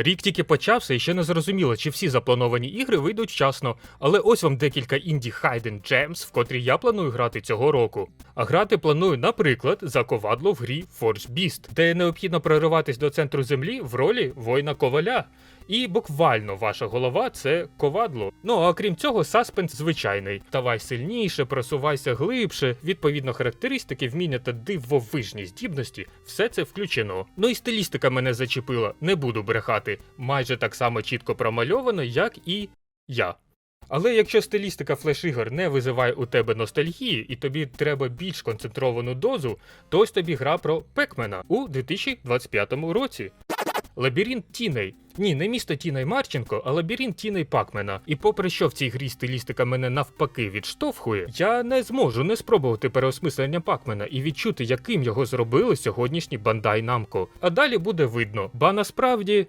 Рік тільки почався і ще не зрозуміло, чи всі заплановані ігри вийдуть вчасно, але ось вам декілька інді Hidden Gems, в котрі я планую грати цього року. А грати планую, наприклад, за ковадло в грі Force Beast, де необхідно прориватись до центру землі в ролі воїна коваля. І буквально ваша голова це ковадло. Ну а крім цього, саспенс звичайний. Ставай сильніше, просувайся глибше. Відповідно, характеристики, вміння та дивовижні здібності, все це включено. Ну і стилістика мене зачепила, не буду брехати. Майже так само чітко промальовано, як і я. Але якщо стилістика флеш-ігор не визиває у тебе ностальгії, і тобі треба більш концентровану дозу, то ось тобі гра про Пекмена у 2025 році. Лабіринт Тіней. Ні, не місто Тіней Марченко, а лабіринт Тіней Пакмена. І попри що в цій грі стилістика мене навпаки відштовхує, я не зможу не спробувати переосмислення Пакмена і відчути, яким його зробили сьогоднішні Бандай Намко. А далі буде видно, ба насправді